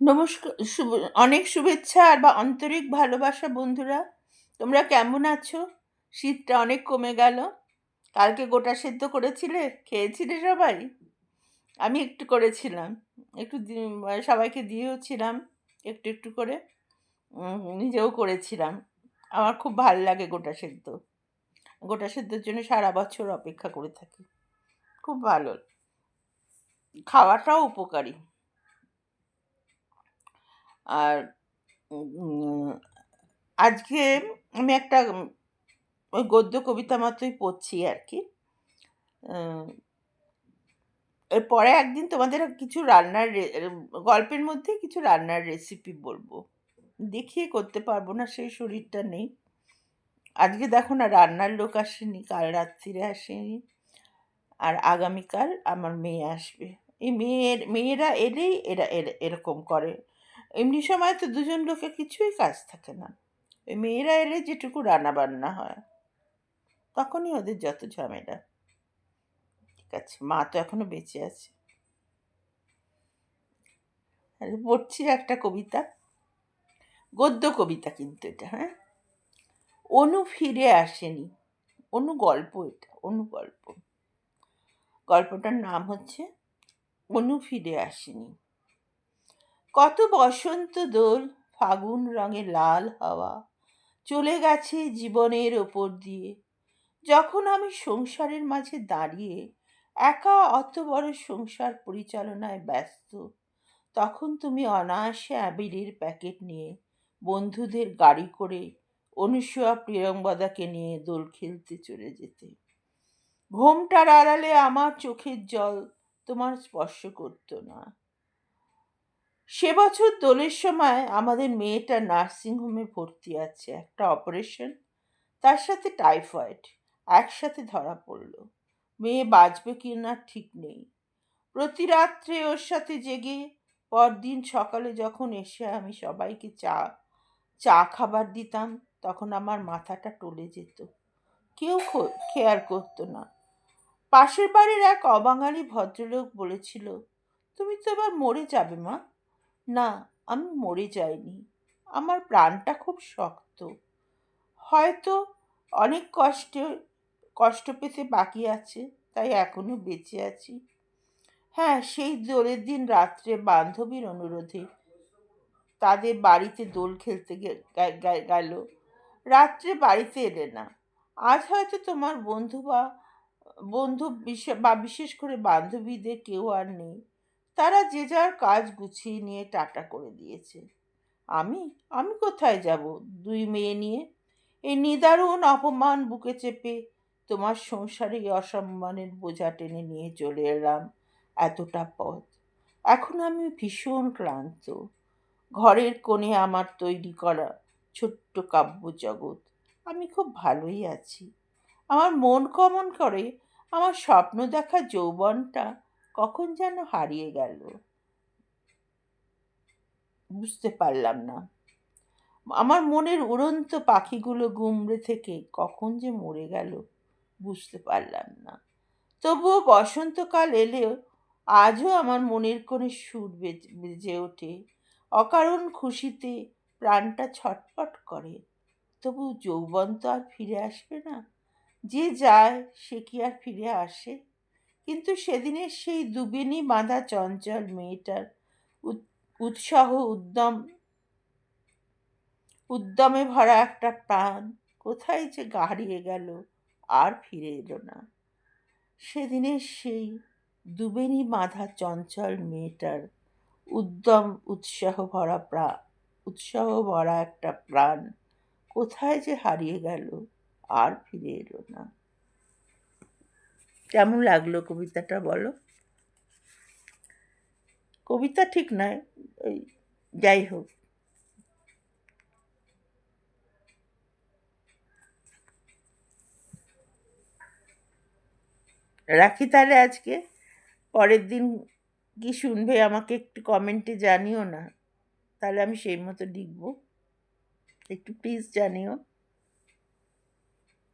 নমস্কার অনেক শুভেচ্ছা আর বা আন্তরিক ভালোবাসা বন্ধুরা। তোমরা কেমন আছো? শীতটা অনেক কমে গেল। কালকে গোটা সেদ্ধ করেছিলে? খেয়েছিলে সবাই? আমি একটু করেছিলাম। একটু সবাইকে দিয়েওছিলাম একটু একটু করে। নিজেও করেছিলাম। আমার খুব ভালো লাগে গোটা সেদ্ধ। গোটা সেদ্ধর জন্য সারা বছর অপেক্ষা করে থাকি। খুব ভালো। খাওয়াটাও উপকারী। আর আজকে আমি একটা ওই গদ্য কবিতা মতোই পড়ছি আর কি। এরপরে একদিন তোমাদের কিছু রান্নার গল্পের মধ্যে কিছু রান্নার রেসিপি বলব। দেখিয়ে করতে পারব না, সেই শরীরটা নেই। আজকে দেখো না, রান্নার লোক আসেনি, কাল রাত্রিরে আসেনি। আর আগামীকাল আমার মেয়ে আসবে। এই মেয়ের, মেয়েরা এলেই এরা- এরকম করে। এমনি সময় তো দুজন লোকে কিছুই কাজ থাকে না। ওই মেয়েরা এলে যেটুকু রান্না বান্না হয়, তখনই ওদের যত ঝামেলা। ঠিক আছে, মা তো এখনও বেঁচে আছে। আর, পড়ছি একটা কবিতা। গদ্য কবিতা কিন্তু এটা হ্যাঁ? অনু ফিরে আসেনি। অনু গল্প এটা, অনু গল্প। গল্পটার নাম হচ্ছে, অনু ফিরে আসেনি। কত বসন্ত দোল, ফাগুন রঙে লাল হাওয়া চলে গেছে জীবনের ওপর দিয়ে। যখন আমি সংসারের মাঝে দাঁড়িয়ে একা অত বড় সংসার পরিচালনায় ব্যস্ত, তখন তুমি অনায়াসে আবিরের প্যাকেট নিয়ে বন্ধুদের গাড়ি করে অনুসূয়া প্রিয়ঙ্বদাকে নিয়ে দোল খেলতে চলে যেতে। ঘোমটার আড়ালে আমার চোখের জল তোমার স্পর্শ করতো না। সে বছর দোলের সময় আমাদের মেয়েটা নার্সিংহোমে ভর্তি আছে, একটা অপারেশন। তার সাথে টাইফয়েড, একসাথে ধরা পড়ল। মেয়ে বাঁচবে কি না ঠিক নেই। প্রতি রাত্রে ওর সাথে জেগে পরদিন সকালে যখন এসে আমি সবাইকে চা চা খাবার দিতাম, তখন আমার মাথাটা টলে যেত। কেউ খেয়াল করতো না। পাশের বাড়ির এক অবাঙালি ভদ্রলোক বলেছিল, তুমি তো এবার মরে যাবে মা। না, আমি মরে যাইনি। আমার প্রাণটা খুব শক্ত। হয়তো অনেক কষ্টে, কষ্ট পেতে বাকি আছে, তাই এখনও বেঁচে আছি। হ্যাঁ সেই দোলের দিন রাত্রে বান্ধবীর অনুরোধে তাদের বাড়িতে দোল খেলতে গেল। রাত্রে বাড়িতে এলে না। আজ হয়তো তোমার বন্ধু বা বন্ধু বা বিশেষ করে বান্ধবীদের কেউ আর নেই। তারা যে যার কাজ গুছিয়ে নিয়ে টাটা করে দিয়েছে। আমি আমি কোথায় যাব? দুই মেয়ে নিয়ে? এই নিদারুণ অপমান বুকে চেপে তোমার সংসারে অসম্মানের বোঝা টেনে নিয়ে চলে এলাম এতটা পথ। এখন আমি ভীষণ ক্লান্ত। ঘরের কোণে আমার তৈরি করা ছোট্ট কাব্য জগৎ। আমি খুব ভালোই আছি। আমার মন কমন করে? আমার স্বপ্ন দেখা যৌবনটা কখন যেন হারিয়ে গেল। বুঝতে পারলাম না। আমার মনের উড়ন্ত পাখিগুলো গুমড়ে থেকে কখন যে মরে গেল, বুঝতে পারলাম না। তবুও বসন্তকাল এলেও আজও আমার মনের কোণে সুর বেজ- ওঠে। অকারণ খুশিতে প্রাণটা ছটপট করে। তবু যৌবন তো আর ফিরে আসবে না। যে যায় সে কি আর ফিরে আসে? কিন্তু সেদিনের সেই দুবেনি বাঁধা চঞ্চল মেয়েটার উৎ- উৎসাহ উদ্যম, উদ্যমে ভরা একটা প্রাণ কোথায় যে হারিয়ে গেল আর ফিরে এলো না। সেদিনের সেই দুবেনি বাঁধা চঞ্চল মেয়েটার উদ্যম, উৎসাহ ভরা প্রা, উৎসাহ ভরা একটা প্রাণ কোথায় যে হারিয়ে গেল আর ফিরে এলো না। কেমন লাগল কবিতাটা বলো? কবিতা ঠিক নয় ওই যাই হোক। রাখি তাহলে আজকে। পরের দিন কি শুনবে আমাকে একটু কমেন্টে জানিও না। তাহলে আমি সেই মতো লিখব। একটু প্লিজ জানিও।